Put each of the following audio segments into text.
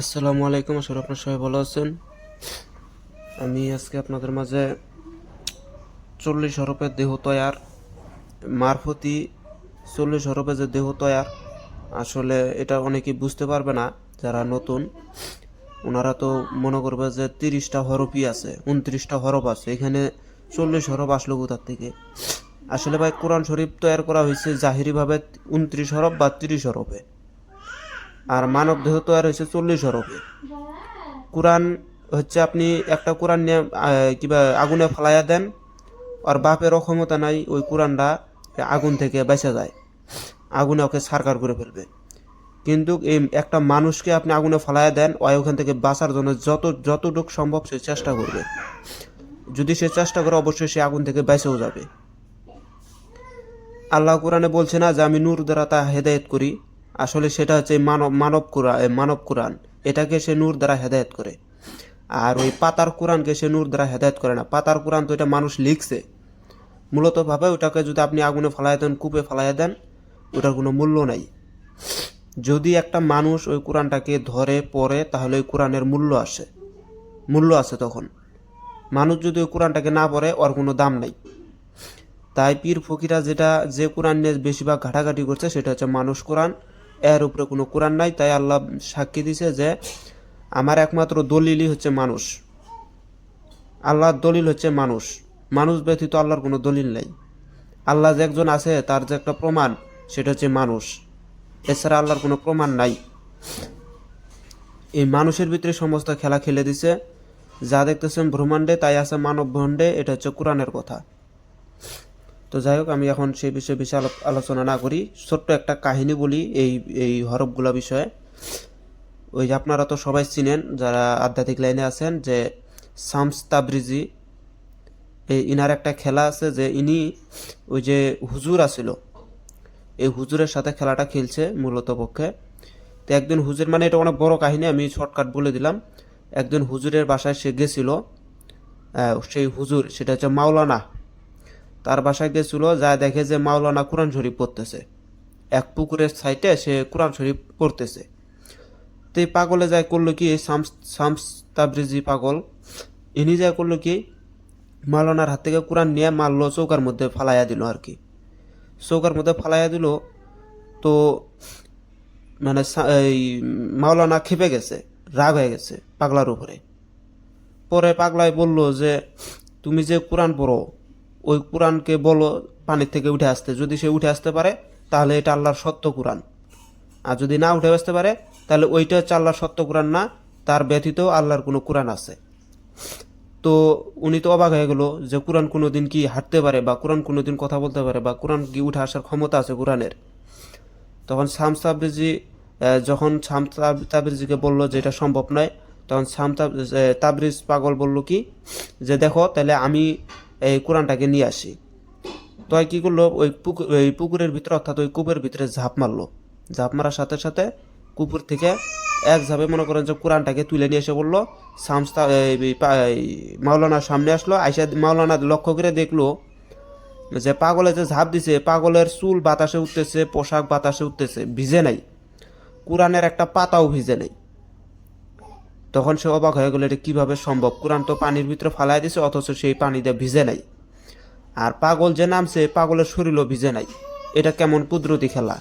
আসসালামু আলাইকুম আসলে আপনার সবাই ভালো আছেন। আমি আজকে আপনাদের মাঝে চল্লিশ হরফের দেহ তৈয়ার, মারফতি চল্লিশ হরফের যে দেহ তৈয়ার, আসলে এটা অনেকেই বুঝতে পারবে না, যারা নতুন, ওনারা তো মনে করবে যে তিরিশটা হরফই আছে, উনত্রিশটা হরফ আছে, এখানে চল্লিশ হরফ আসলো কোথার থেকে? আসলে ভাই, কোরআন শরীফ তৈয়ার করা হয়েছে জাহিরিভাবে উনত্রিশ হরফ বা তিরিশ হরফে। আর মানব দেহ তৈরি হয়েছে চল্লিশ হরফে। কোরআন হচ্ছে আপনি একটা কোরআন নিয়ে কিবা আগুনে ফালাইয়া দেন, আর বাপেরও ক্ষমতা নাই, ওই কোরআনটা আগুন থেকে বেঁচে যায়। আগুনে ওকে সারকার করে ফেলবে। কিন্তু এই একটা মানুষকে আপনি আগুনে ফালাইয়া দেন, ওই ওখান থেকে বাঁচার জন্য যত, যতটুকু সম্ভব সে চেষ্টা করবে। যদি সে চেষ্টা করে, অবশ্যই সে আগুন থেকে বেঁচেও যাবে। আল্লাহ কোরআনে বলছে না যে, আমি নূর দ্বারা তা হেদায়েত করি। আসলে সেটা হচ্ছে মানব মানব কোরআন মানব কোরআন। এটাকে সে নূর দ্বারা হেদায়েত করে। আর ওই পাতার কোরআনকে সে নূর দ্বারা হেদায়েত করে না। পাতার কোরআন তো এটা মানুষ লিখছে। মূলতভাবে ওটাকে যদি আপনি আগুনে ফালাই দেন, কূপে ফালাই দেন, ওটার কোনো মূল্য নাই। যদি একটা মানুষ ওই কোরআনটাকে ধরে, পড়ে, তাহলে ওই কোরআনের মূল্য আসে। মূল্য আছে তখন। মানুষ যদি ওই কোরআনটাকে না পড়ে, ওর কোনো দাম নাই। তাই পীর ফকিরা যেটা যে কোরআন নিয়ে বেশিরভাগ ঘাটাঘাটি করছে, সেটা হচ্ছে মানুষ কোরআন। এর উপরে কোনো কোরআন নাই, তাই আল্লাহ সাক্ষী দিছে যে আমার একমাত্র দলিলই হচ্ছে মানুষ। আল্লাহর দলিল হচ্ছে মানুষ। মানুষ ব্যতীত আল্লাহর কোনো দলিল নেই। আল্লাহ যে একজন আছে, তার যে একটা প্রমাণ, সেটা হচ্ছে মানুষ। এছাড়া আল্লাহর কোনো প্রমাণ নাই। এই মানুষের ভিতরে সমস্ত খেলা খেলে দিছে। যা দেখতেছেন ব্রহ্মাণ্ডে, তাই আছে মানব ব্রহ্মাণ্ডে এটা হচ্ছে কোরআনের কথা। তো যাই হোক, আমি এখন সেই বিষয়ে বেশি আলো- আলোচনা না করি। ছোট্ট একটা কাহিনী বলি এই এই হরফগুলা বিষয়ে। ওই যে আপনারা তো সবাই চিনেন, যারা আধ্যাত্মিক লাইনে আছেন, যে শামস তাবরিজি, এই ইনার একটা খেলা আছে যে ইনি ওই যে হুজুর আছিল। এই হুজুরের সাথে খেলাটা খেলছে মূলত পক্ষে। তো একদিন হুজুর মানে এটা অনেক বড় কাহিনী, আমি শর্টকাট বলে দিলাম। একদিন হুজুরের বাসায় সে গেছিল সেই হুজুর, সেটা হচ্ছে মাওলানা তার বাসায় গেছিল যা দেখে যে মাওলানা কোরআন শরীফ পড়তেছে। এক পুকুরের সাইডে সে কোরআন শরীফ পড়তেছে। তো পাগলে যায় করল কি শামস শামস তাবরিজি পাগল, ইনি যায় করল কি, মাওলানার হাত থেকে কোরআন নিয়ে মারলো, চৌকার মধ্যে ফালাইয়া দিল আর কি। চৌকার মধ্যে ফালাইয়া দিল, তো মানে এই মাওলানা খেপে গেছে, রাগ হয়ে গেছে পাগলার উপরে। পরে পাগলায় বলল যে, তুমি যে কোরআন পড়ো ওই কোরআনকে বলো পানির থেকে উঠে আসতে। যদি সে উঠে আসতে পারে, তাহলে এটা আল্লাহর সত্য কোরআন। আর যদি না উঠে আসতে পারে, তাহলে ওইটা হচ্ছে আল্লাহর সত্য কোরআন না, তার ব্যতীত আল্লাহর কোনো কোরআন আছে। তো উনি তো অবাক হয়ে গেল যে কোরআন কোনো দিন কি হাঁটতে পারে বা কোরআন কোনো দিন কথা বলতে পারে বা কোরআন কি উঠে আসার ক্ষমতা আছে কোরআনের। তখন শাম তাবরিজি যখন শাম তাবরিজিকে বলল যে এটা সম্ভব নয়, তখন শাম তাবরিজ পাগল বলল কি, যে দেখো, তাহলে আমি এই কোরআনটাকে নিয়ে আসি। তো কি করল? ওই পুকুর, ওই পুকুরের ভিতরে, অর্থাৎ ওই কূপের ভিতরে ঝাঁপ মারলো। ঝাঁপ মারার সাথে সাথে কুকুর থেকে এক ঝাঁপে মনে করেন যে কোরআনটাকে তুলে নিয়ে এসে বলল এই, মাওলানার সামনে আসলো, আইসা মাওলানা লক্ষ্য করে দেখল যে পাগলে যে ঝাঁপ দিছে, পাগলের চুল বাতাসে উঠতেছে, পোশাক বাতাসে উঠতেছে, ভিজে নাই। কোরআনের একটা পাতাও ভিজে নেই। তখন সে অবাক হয়ে গেল, এটা কীভাবে সম্ভব? কোরআন তো পানির ভিতরে ফালাই দিছে, অথচ সেই পানিতে ভিজে নাই। আর পাগল যে নামছে পাগলের শরীরও ভিজে নাই। এটা কেমন কুদরতি খেলা?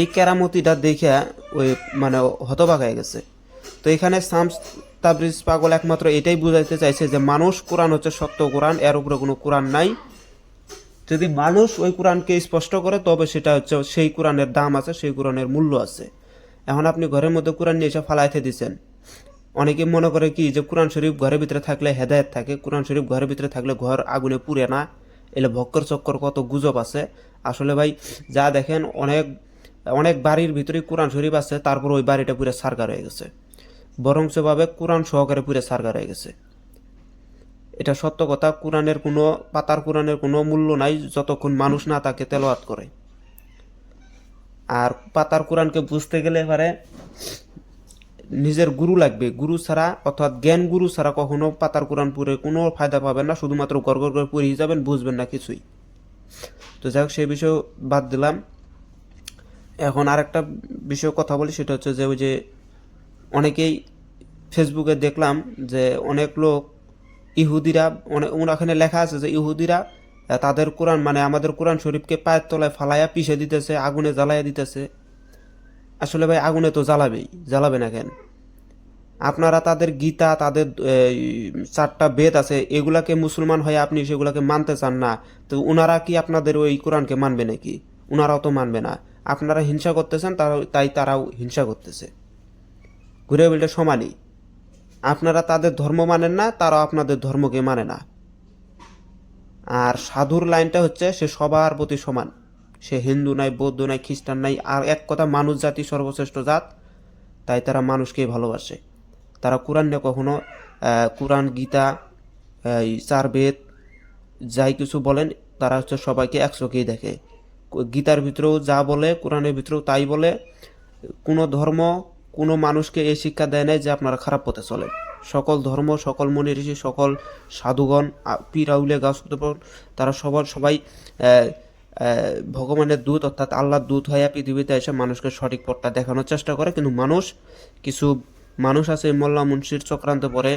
এই কেরামতিটা দেখে ওই মানে হতবাক হয়ে গেছে। তো এখানে শামস, তাবরিজ, পাগল একমাত্র এটাই বুঝাইতে চাইছে যে, মানুষ কোরআন হচ্ছে সত্য কোরআন, এর উপরে কোনো কোরআন নাই। যদি মানুষ ওই কোরআনকে স্পষ্ট করে, তবে সেটা হচ্ছে সেই কোরআনের দাম আছে, সেই কোরআনের মূল্য আছে। এখন আপনি ঘরের মধ্যে কোরআন নিয়ে এসে ফালাইতে দিচ্ছেন। অনেকে মনে করে কি যে কোরআন শরীফ ঘরের ভিতরে থাকলে হেদায়েত থাকে, কোরআন শরীফ ঘরের ভিতরে থাকলে ঘর আগুনে পুড়ে না, এলে ভক্কর চক্কর কত গুজব আছে। আসলে ভাই, যা দেখেন অনেক অনেক বাড়ির ভিতরে কোরআন শরীফ আছে, তারপর ওই বাড়িটা পুরো সারকার হয়ে গেছে। বরঞ্চভাবে কোরআন সহকারে পুরো সারকার হয়ে গেছে। এটা সত্য কথা, কোরআনের কোনো, পাতার কোরআনের কোনো মূল্য নাই, যতক্ষণ মানুষ না তাকে তেলাওয়াত করে। আর পাতার কোরআনকে বুঝতে গেলে এবারে নিজের গুরু লাগবে। গুরু ছাড়া অর্থাৎ জ্ঞান গুরু ছাড়া কখনো পাতার কোরআন পড়ে কোনো ফায়দা পাবেন না, শুধুমাত্র গড় গড় করে পড়ে যাবেন, বুঝবেন না কিছুই। তো যাই হোক, সেই বিষয়ে বাদ দিলাম। এখন আরেকটা বিষয়ে কথা বলি, সেটা হচ্ছে যে ওই যে অনেকেই ফেসবুকে দেখলাম যে অনেক লোক ইহুদিরা অনেক ওখানে লেখা আছে যে ইহুদিরা তাদের কোরআন মানে আমাদের কোরআন শরীফকে পায়ের তলায় ফালাইয়া পিষে দিতেছে, আগুনে জ্বালাইয়া দিতেছে। আসলে ভাই, আগুনে তো জ্বালাবেই, জ্বালাবে না কেন? আপনারা তাদের গীতা, তাদের চারটা বেদ আছে, এগুলাকে মুসলমান হয়ে আপনি সেগুলাকে মানতে চান না, তো ওনারা কি আপনাদের ওই কোরআনকে মানবে নাকি? ওনারাও তো মানবে না। আপনারা হিংসা করতেছেন, তারা, তাই তারাও হিংসা করতেছে। ঘুরে বলতে সমানই আপনারা তাদের ধর্ম মানেন না, তারাও আপনাদের ধর্মকে মানে না। আর সাধুর লাইনটা হচ্ছে, সে সবার প্রতি সমান। সে হিন্দু নাই, বৌদ্ধ নাই, খ্রিস্টান নাই, আর এক কথা মানুষ জাতি সর্বশ্রেষ্ঠ জাত, তাই তারা মানুষকেই ভালোবাসে। তারা কোরআন নিয়ে কখনো কোরআন, গীতা চার বেদ, যাই কিছু বলেন, তারা হচ্ছে সবাইকে একচোখেই দেখে। গীতার ভিতরেও যা বলে, কোরআনের ভিতরেও তাই বলে, কোনো ধর্ম, কোনো মানুষকে এই শিক্ষা দেয় নাই যে আপনারা খারাপ পথে চলেন। সকল ধর্ম, সকল মনে ঋষি সকল সাধুগণ পীর আউলে গাছ তারা সবার, সবাই ভগবানের দূত, অর্থাৎ আল্লাহর দূত হয়ে পৃথিবীতে এসে মানুষকে সঠিক পথটা দেখানোর চেষ্টা করে। কিন্তু মানুষ, কিছু মানুষ আছে, মোল্লা মুন্সির চক্রান্ত পরে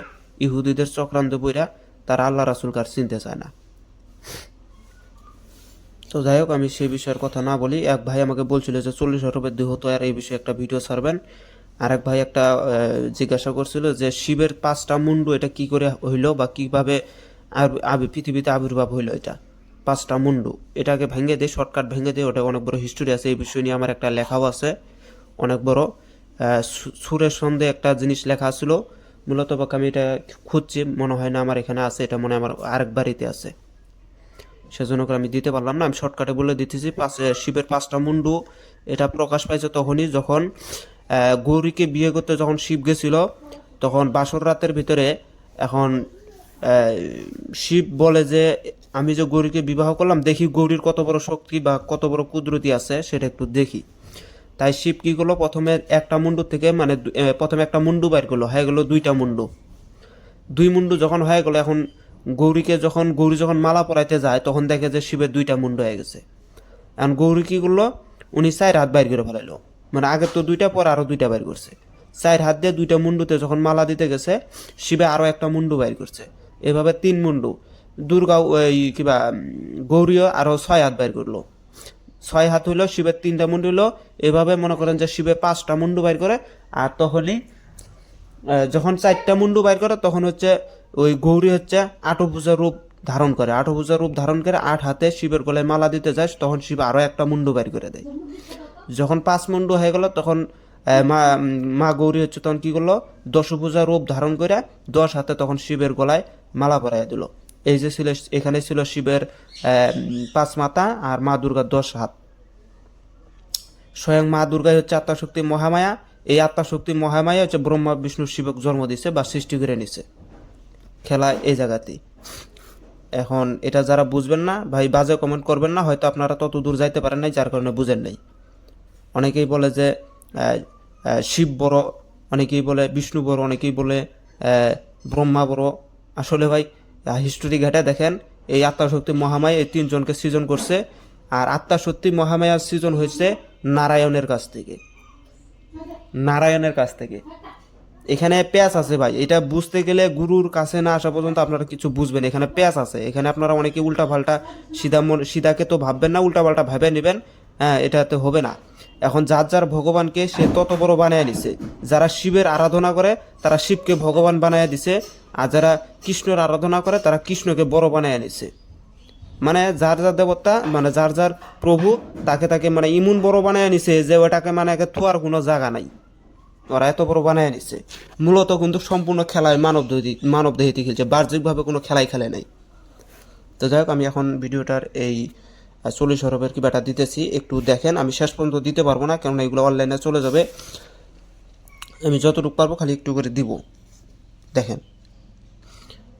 ইহুদিদের চক্রান্ত পইরা তারা আল্লাহ রাসুলকে আর চিনতে চায় না। তো যাই হোক, আমি সেই বিষয়ের কথা না বলি। এক ভাই আমাকে বলছিল যে, চল্লিশ হরফের দেহ তো আর এই বিষয়ে একটা ভিডিও ছাড়বেন। আর এক ভাই একটা জিজ্ঞাসা করছিল যে শিবের পাঁচটা মুন্ডু এটা কি করে হইল বা কীভাবে আবি- পৃথিবীতে আবির্ভাব হইল এটা? পাঁচটা মুন্ডু। এটাকে ভেঙে দিয়ে, শর্টকাট ভেঙে দিয়ে, ওটা অনেক বড় হিস্টোরি আছে, এই বিষয় নিয়ে আমার একটা লেখাও আছে, অনেক বড়। সুরের সন্ধে একটা জিনিস লেখা ছিল, মূলত বাক আমি এটা খুঁজছি, মনে হয় না আমার এখানে আছে, এটা মনে হয় আমার আরেক বাড়িতে আছে। সেজন্য করে আমি দিতে পারলাম না। আমি শর্টকাটে বলে দিতেছি পাশে শিবের পাঁচটা মুন্ডু। এটা প্রকাশ পাইছে তখনই যখন গৌরীকে বিয়ে করতে যখন শিব গেছিল, তখন বাসর রাতের ভিতরে এখন শিব বলে যে, আমি যে গৌরীকে বিবাহ করলাম, দেখি গৌরীর কত বড় শক্তি বা কত বড় কুদরতি আছে, সেটা একটু দেখি। তাই শিব কী করল? প্রথমে একটা মুন্ডু থেকে মানে প্রথমে একটা মুন্ডু বাইর করল, হয়ে গেলো দুইটা মুন্ডু। দুই মুন্ডু যখন হয়ে গেলো, এখন গৌরীকে যখন, গৌরী যখন মালা পরাইতে যায়, তখন দেখে যে শিবের দুইটা মুন্ডু হয়ে গেছে। এখন গৌরী কি করল? উনি চার হাত বাইর করে ফেলাইলো। মানে আগের তো দুইটা পর আরও দুইটা বাইর করছে। চার হাত দিয়ে দুইটা মুন্ডুতে যখন মালা দিতে গেছে, শিবে আরও একটা মুন্ডু বাইর করছে। এভাবে তিন মুন্ডু। দুর্গা, এই কিবা গৌরীও আরও ছয় হাত বাইর করল। ছয় হাত হইল শিবের তিনটা মুন্ডু হইল। এভাবে মনে করেন যে শিবে পাঁচটা মুন্ডু বাইর করে, আর তখনই যখন চারটা মুন্ডু বাইর করে, তখন হচ্ছে ওই গৌরী হচ্ছে আটভুজা রূপ ধারণ করে। আটভুজা রূপ ধারণ করে আট হাতে শিবের গলায় মালা দিতে যায়, তখন শিব আরও একটা মুন্ডু বাইর করে দেয়। যখন পাঁচ মুন্ডু হয়ে গেল, তখন মা মা গৌরী হচ্ছে তখন কি করল? দশভুজা রূপ ধারণ করে দশ হাতে তখন শিবের গলায় মালা পরাইয়া দিল। এই যে ছিল, এখানে ছিল শিবের পাঁচ মাথা আর মা দুর্গার দশ হাত। স্বয়ং মা দুর্গাই হচ্ছে আত্মাশক্তি মহামায়া। এই আত্মাশক্তি মহামায়া হচ্ছে ব্রহ্মা, বিষ্ণু, শিবক জন্ম দিছে বা সৃষ্টি করে নিছে। খেলা এই জায়গাতেই এখন এটা যারা বুঝবেন না, ভাই বাজে কমেন্ট করবেন না, হয়তো আপনারা তত দূর যাইতে পারেন নাই, যার কারণে বুঝেন নাই। অনেকেই বলে যে শিব বড়, অনেকেই বলে বিষ্ণু বড়, অনেকেই বলে ব্রহ্মা বড়। আসলে ভাই হিস্টোরি ঘাটে দেখেন, এই আত্মাশক্তি মহামায়া এই তিনজনকে সৃজন করছে, আর আত্মাশক্তি মহামায়ার সৃজন হয়েছে নারায়ণের কাছ থেকে। নারায়ণের কাছ থেকে। এখানে প্যাঁচ আছে ভাই। এটা বুঝতে গেলে গুরুর কাছে না আসা পর্যন্ত আপনারা কিছু বুঝবেন। এখানে প্যাঁচ আছে। এখানে আপনারা অনেকে উল্টা পাল্টা সিধা সিধাকে তো ভাববেন না উল্টা পাল্টা ভাবে নেবেন। হ্যাঁ এটাতে হবে না। এখন যার যার ভগবানকে সে তত বড় বানায় নিছে যারা শিবের আরাধনা করে, তারা শিবকে ভগবান বানায় দিছে। আর যারা কৃষ্ণের আরাধনা করে, তারা কৃষ্ণকে বড় বানায় নিছে মানে যার যার দেবতা মানে যার যার প্রভু, তাকে তাকে মানে ইমন বড় বানায় নিছে যে ওটাকে মানে থোয়ার কোনো জায়গা নাই। ওরা এত বড় বানায় নিচ্ছে মূলত কিন্তু সম্পূর্ণ খেলায় মানব মানব দেহিতে খেলছে, বাহ্যিকভাবে কোনো খেলাই খেলে নাই। তো যাই হোক, আমি এখন ভিডিওটার এই চল্লিশ হরফের কি ব্যাটা দিতেছি, একটু দেখেন, আমি শেষ পর্যন্ত দিতে পারব না, কেননা এগুলো অনলাইনে চলে যাবে। আমি যতটুকু পারব খালি একটু করে দিব। দেখেন,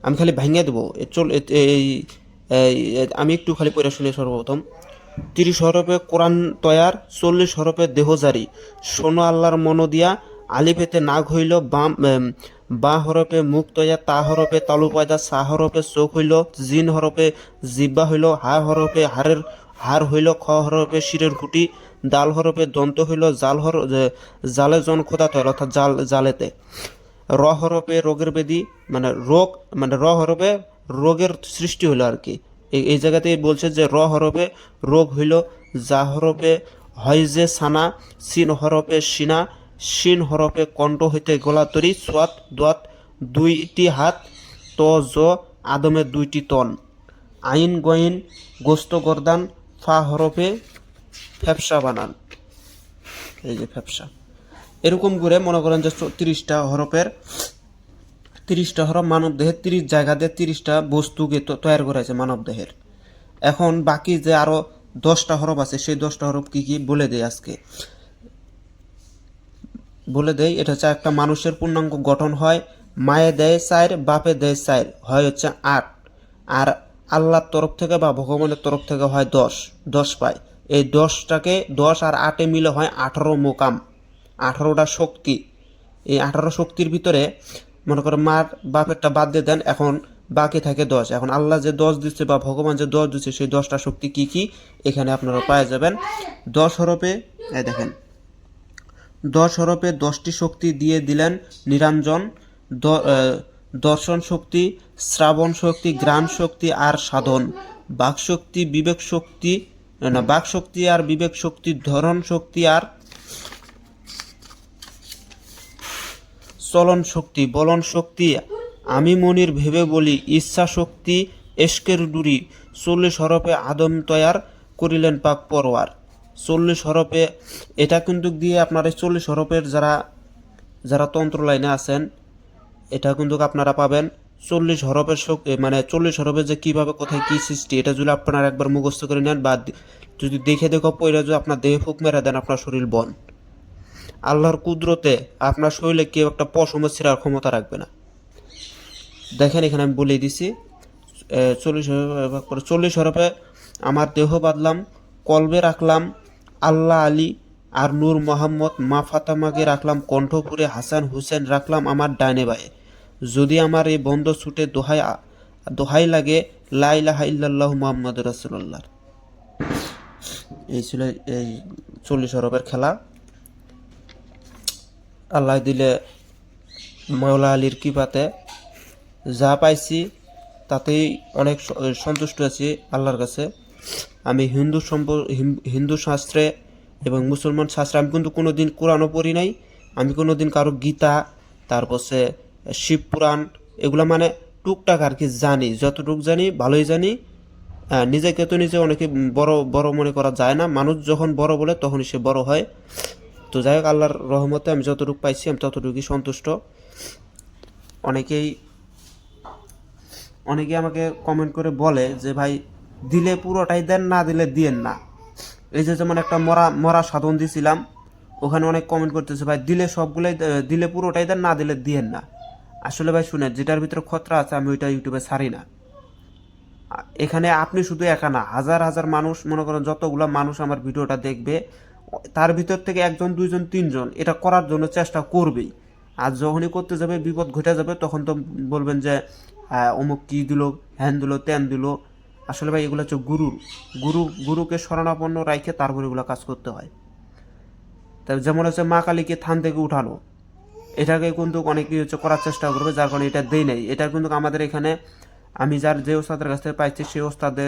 আমি খালি ভাঙিয়ে দেবো। চল এই আমি একটু খালি পড়ে শুনি সর্বপ্রথম। তিরিশ হরফে কোরআন তয়ার, চল্লিশ হরফে দেহজারি। শোনো আল্লাহর মনো দিয়া আলিফেতে নাগ হইল, বাম বা হরফে মুখ তয়া তা হরফে তালু পয়দা সা হরফে চোখ হইল, জিন হরপে জিব্বা হইল, হা হরফে হারের হার হইল, খ হরফে শিরের খুঁটি, দাল হরফে দন্ত হইল, জাল হর জালে জন খোদাতে হয় অর্থাৎ জাল, জালেতে। র হরফে রোগের বেদি মানে রোগ মানে র হরপে রোগের সৃষ্টি হইল আর কি এই জায়গাতেই বলছে যে র হরফে রোগ হইল, যা হরপে হয় যে সানা, সিন হরপে সিনা সিন হরফে কণ্ঠ হইতে গোলাতরি সোয়াত, দোয়াত, দুইটি হাত, ত, জ আদমের দুইটি তন। আইন, গইন, গোস্ত, গরদান, ফা হরফে ফ্যাপসা বানান। এই যে ফ্যাপসা। এরকম করে মনে করেন যে তিরিশটা হরফের, তিরিশটা হরফ মানব দেহের তিরিশ জায়গাতে তিরিশটা বস্তুকে তৈরি করা হয়েছে মানব দেহের। এখন বাকি যে আরও দশটা হরফ আছে, সেই দশটা হরফ কি কি বলে দেয় আজকে। বলে দেয় এটা হচ্ছে একটা মানুষের পূর্ণাঙ্গ গঠন হয়। মায়ে দেয় চার, বাপে দেয় চার, হয় হচ্ছে আট। আর আল্লাহর তরফ থেকে বা ভগবানের তরফ থেকে হয় দশ দশ পায় এই দশটাকে দশ আর আটে মিলে হয় আঠারো মোকাম, আঠারোটা শক্তি। এই আঠারো শক্তির ভিতরে মনে করো মার বাপেরটা বাদ দিয়ে দেন, এখন বাকি থাকে দশ। এখন আল্লাহ যে দশ দিচ্ছে বা ভগবান যে দশ দিচ্ছে, সেই দশটা শক্তি কি কি? এখানে আপনারা পায়ে যাবেন। দশ হরপে দেখেন। দশ হরপে দশটি শক্তি দিয়ে দিলেন নিরঞ্জন দর্শন শক্তি, শ্রাবণ শক্তি গ্রাণ শক্তি আর সাধন। বাক শক্তি, বিবেক শক্তি না, বাক শক্তি আর বিবেক শক্তি, ধরন শক্তি আর চলন শক্তি, বলন শক্তি। আমি মনির ভেবে বলি, ইচ্ছা শক্তি এস্কের ডুরি। চল্লিশ হরফে আদম তৈয়ার করিলেন পাক পরোয়ার। চল্লিশ হরপে এটা কিন্তু দিয়ে আপনার এই চল্লিশ হরপের যারা যারা তন্ত্র লাইনে আছেন, এটা কিন্তু আপনারা পাবেন। চল্লিশ হরপের মানে চল্লিশ হরফের যে কীভাবে কোথায় কী সৃষ্টি, এটা যদি আপনারা একবার মুখস্থ করে নেন বা যদি দেখে দেখো পয়লা যদি আপনার দেহে ফুক মেরে দেন, আপনার শরীর বন। আল্লাহর কুদরতে আপনার শরীরে কেউ একটা পশমের ছেঁড়ার ক্ষমতা রাখবে না। দেখেন, এখানে আমি বলে দিছি চল্লিশ চল্লিশ হরপে আমার দেহ বাঁধলাম, কলবে রাখলাম আল্লাহ আলী আর নূর মোহাম্মদ মা ফাতামাকে রাখলাম, কণ্ঠপুরে হাসান হুসেন রাখলাম আমার ডাইনে বায়ে। যদি আমার এই বন্ধ ছুটে দোহাই দোহাই লাগে লাইলাহা ইল্লাল্লাহু মোহাম্মদ রাসূলুল্লাহ। এই ছিল এই চল্লিশ অরবের খেলা। আল্লাহ দিলে মাওলা আলীর কৃপাতে যা পাইছি, তাতেই অনেক সন্তুষ্ট আছি আল্লাহর কাছে। আমি হিন্দু সম্প হিন্দু শাস্ত্রে এবং মুসলমান শাস্ত্রে আমি কিন্তু কোনো দিন কোরআনও পড়ি নাই। আমি কোনো দিন কারও গীতা তারপর সে শিব পুরাণ এগুলো মানে টুকটাক আর কি জানি, যতটুক জানি ভালোই জানি। নিজেকে তো নিজে অনেকে বড় বড় মনে করা যায় না। মানুষ যখন বড় বলে তখনই সে বড় হয়। তো যাই হোক, আল্লাহর রহমতে আমি যতটুকু পাইছি আমি ততটুকুই সন্তুষ্ট। অনেকেই অনেকে আমাকে কমেন্ট করে বলে যে, ভাই দিলে পুরোটাই দেন না দিলে দিয়েন না। এই যে যেমন একটা মরা মরা সাধন দিছিলাম ওখানে অনেক কমেন্ট করতেছে ভাই দিলে সবগুলোই দিলে পুরোটাই দেন না দিলে দিয়েন না। আসলে ভাই শুনে যেটার ভিতরে খতরা আছে আমি ওইটা ইউটিউবে ছাড়ি না। এখানে আপনি শুধু একা না হাজার হাজার মানুষ মনে করেন যতগুলো মানুষ আমার ভিডিওটা দেখবে তার ভিতর থেকে একজন দুইজন তিনজন এটা করার জন্য চেষ্টা করবেই। আর যখনই করতে যাবে বিপদ ঘটে যাবে তখন তো বলবেন যে আহ, অমুক কী দিল হ্যান দিল ত্যান দিল। আসলে ভাই, এগুলো হচ্ছে গুরুর। গুরু, গুরুকে শরণাপন্ন রাখে তারপর এগুলো কাজ করতে হয়। তার যেমন হচ্ছে মা কালীকে থান থেকে উঠানো, এটাকে কিন্তু অনেকেই হচ্ছে করার চেষ্টা করবে, যার কারণে এটা দেই নাই। এটা কিন্তু আমাদের এখানে, আমি যার যে ওস্তাদের কাছ থেকে পাইছি, সেই ওস্তাদে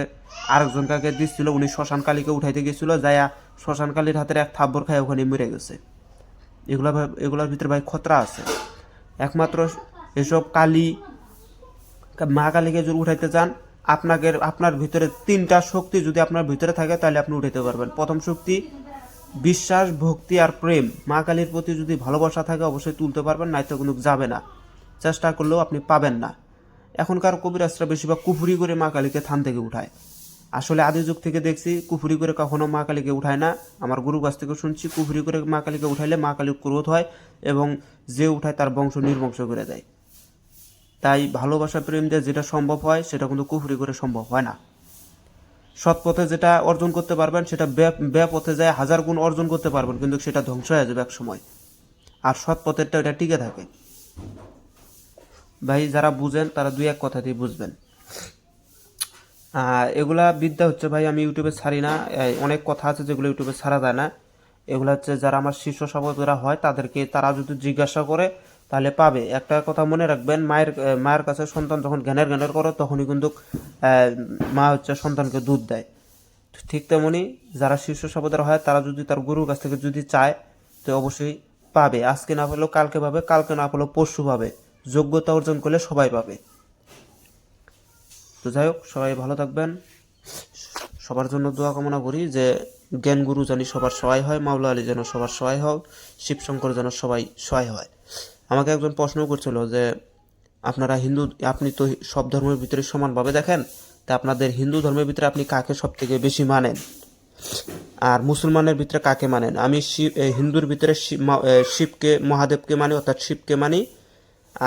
আরেকজন কাকে দিচ্ছিল উনি শ্মশান কালীকে উঠাইতে গেছিল, যাইয়া শ্মশান কালীর হাতের এক থাব্বর খায় ওখানে মরে গেছে। এগুলা এগুলার ভিতরে ভাই খতরা আছে। একমাত্র এসব কালী, মা কালীকে যদি উঠাইতে চান আপনাকে, আপনার ভিতরে তিনটা শক্তি যদি আপনার ভিতরে থাকে, তাহলে আপনি উঠাইতে পারবেন। প্রথম শক্তি, বিশ্বাস, ভক্তি আর প্রেম। মা কালীর প্রতি যদি ভালোবাসা থাকে, অবশ্যই তুলতে পারবেন নয়তো কোনো যাবে না। চেষ্টা করলেও আপনি পাবেন না। এখনকার কবিরাজরা বেশিরভাগ কুফুরি করে মা কালীকে থান থেকে উঠায়। আসলে আদি যুগ থেকে দেখছি, কুফুরি করে কখনো মা কালীকে উঠায় না। আমার গুরু কাছ থেকে শুনছি, কুফুরি করে মা কালীকে উঠাইলে মা কালীর ক্রোধ হয় এবং যে উঠায় তার বংশ নির্বংশ করে দেয়। তাই ভালোবাসা প্রেম দিয়ে যেটা সম্ভব হয়, সেটা কিন্তু কুফরি করে সম্ভব হয় না। সৎ পথে যেটা অর্জন করতে পারবেন, সেটা বে- বেপথে যায়, হাজার গুণ অর্জন করতে পারবেন, কিন্তু সেটা ধ্বংস হয়ে যাবে এক সময় আর সৎ পথেরটা ওটা টিকে থাকে। ভাই, যারা বুঝেন, তারা দুই এক কথাতেই বুঝবেন। এগুলা বিদ্যা হচ্ছে, ভাই, আমি ইউটিউবে ছাড়ি না। অনেক কথা আছে যেগুলো ইউটিউবে ছাড়া যায় না। এগুলো হচ্ছে, যারা আমার শীর্ষ সভাপতিরা হয়, তাদেরকে তারা যদি জিজ্ঞাসা করে তাহলে পাবে। একটা কথা মনে রাখবেন, মায়ের মায়ের কাছে সন্তান যখন জ্ঞানের জ্ঞানের করে, তখনই কিন্তু মা হচ্ছে সন্তানকে দুধ দেয়। ঠিক তেমনি যারা শীর্ষ সভাপতিরা হয়, তারা যদি তার গুরুর কাছ থেকে যদি চায়, তো অবশ্যই পাবে। আজকে না পেলেও কালকে পাবে, কালকে না পেলেও পরশু পাবে। যোগ্যতা অর্জন করলে সবাই পাবে। তো যাই হোক, সবাই ভালো থাকবেন। সবার জন্য দোয়া কামনা করি যে জ্ঞান গুরু জানি সবার সহায় হয়, মাওলা আলী যেন সবার সহায় হোক শিবশঙ্কর যেন সবাই সহায় হয়। আমাকে একজন প্রশ্ন করছিল যে, আপনারা হিন্দু, আপনি তো সব ধর্মের ভিতরে সমানভাবে দেখেন, তা আপনাদের হিন্দু ধর্মের ভিতরে আপনি কাকে সব থেকে বেশি মানেন? আর মুসলমানের ভিতরে কাকে মানেন? আমি শিব হিন্দুর ভিতরে শিবকে, মহাদেবকে মানি, অর্থাৎ শিবকে মানি।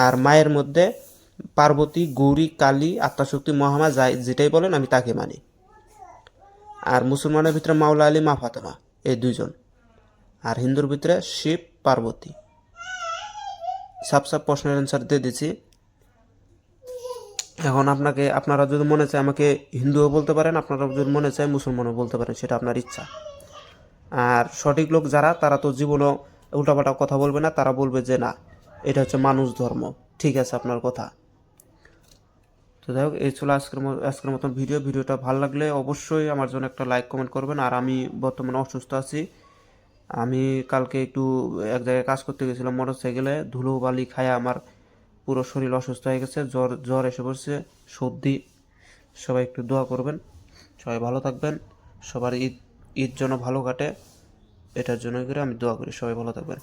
আর মায়ের মধ্যে পার্বতী, গৌরী, কালী, আত্মাশক্তি, মহামা, যাই, যেটাই বলেন, আমি তাকে মানি। আর মুসলমানের ভিতরে মাওলা আলী, মা ফাতেমা, এই দুইজন। আর হিন্দুর ভিতরে শিব, পার্বতী। সাপ সাপ প্রশ্নের অ্যান্সার দিয়ে দিচ্ছি এখন আপনাকে, আপনারা যদি মনে চায় আমাকে হিন্দুও বলতে পারেন, আপনারা যদি মনে চায় মুসলমানও বলতে পারেন, সেটা আপনার ইচ্ছা। আর সঠিক লোক যারা, তারা তো জীবনও উল্টাপাল্টা কথা বলবে না, তারা বলবে যে না, এটা হচ্ছে মানুষ ধর্ম। ঠিক আছে আপনার কথা। তো যাই হোক, এই ছিল আজকের আজকের মতন ভিডিও। ভিডিওটা ভালো লাগলে অবশ্যই আমার জন্য একটা লাইক কমেন্ট করবেন। আর আমি বর্তমানে অসুস্থ আছি। আমি কালকে একটু এক জায়গায় কাজ করতে গেছিলাম মোটর সাইকেলে ধুলো বালি খায় আমার পুরো শরীর অসুস্থ হয়ে গেছে, জ্বর জ্বর এসে পড়ছে, সর্দি। সবাই একটু দোয়া করবেন, সবাই ভালো থাকবেন, সবার ঈদ ঈদ যেন ভালো কাটে, এটার জন্য করে আমি দোয়া করি, সবাই ভালো থাকবেন।